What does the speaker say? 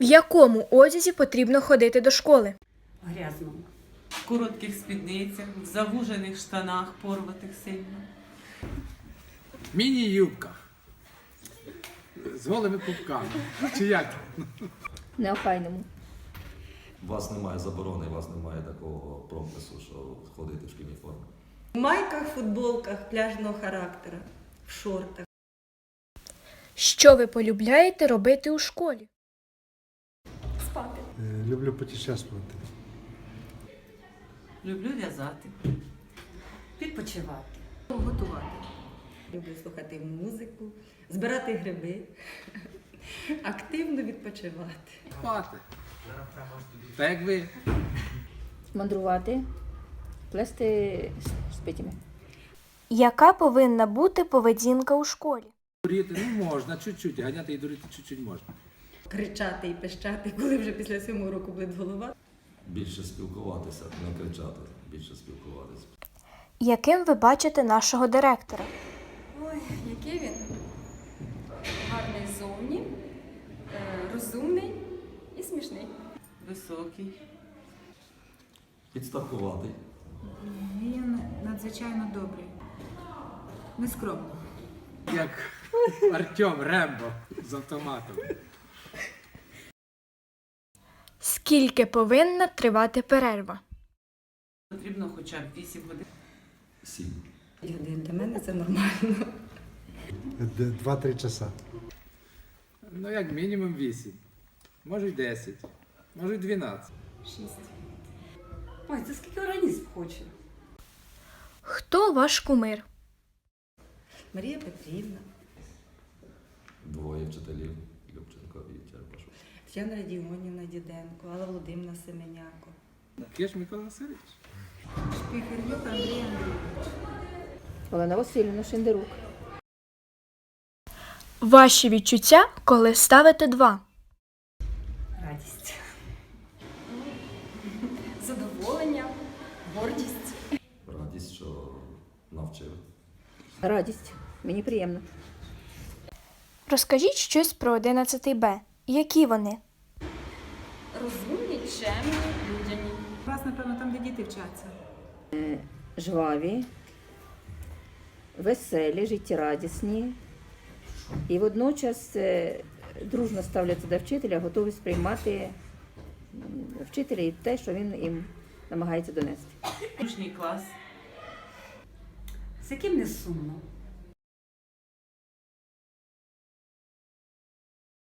В якому одязі потрібно ходити до школи? Грязному. В коротких спідницях, в завужених штанах, порватих сильно. Міні-юбках. З голими пупками. Чи як? Неохайному. У вас немає заборони, у вас немає такого пропису, що ходити в шкільній формі. В майках, футболках пляжного характеру, в шортах. Що ви полюбляєте робити у школі? Е, Люблю путешествувати. Люблю в'язати. Відпочивати. Готувати. Люблю слухати музику, збирати гриби, активно відпочивати. Спати. Та як ви Мандрувати, плести з- з. Яка повинна бути поведінка у школі? дуріти, ну можна, чуть-чуть, ганяти і дуріти чуть-чуть можна. Кричати і пищати, коли вже після сьомого року болить голова. Більше спілкуватися, не кричати, більше спілкуватися. Яким ви бачите нашого директора? Ой, який він гарний зовні, е, розумний і смішний. Високий. Підстаркуватий. Він надзвичайно добрий, нескромний. Як Артем Рембо з автоматом. Скільки повинна тривати перерва? Потрібно хоча б 8 годин. Сім. Годин для мене це нормально. Д- Два-три часа. Ну, як мінімум 8. Може й 10. Може й 12. Шість. Ой, це скільки організм хоче. Хто ваш кумир? Марія Петрівна, Двоє вчителів. Тетяна Радіонівна Діденко, Алла Володимирівна Семеняко. Киш Микола Васильович. Шпіхернюк Андрій Андрійович. Олена Васильівна Шендерук. Ваші відчуття, коли ставите два? Радість. Задоволення, гордість. Радість, що навчив. Радість. Мені приємно. Розкажіть щось про 11 Б. Які вони? Розумні, чемні, людяні. Вас, напевно, там, де діти вчаться. Жваві, веселі, життєрадісні. І водночас е, дружно ставляться до вчителя, готові сприймати вчителя і те, що він їм намагається донести. Дружній клас. З яким не сумно.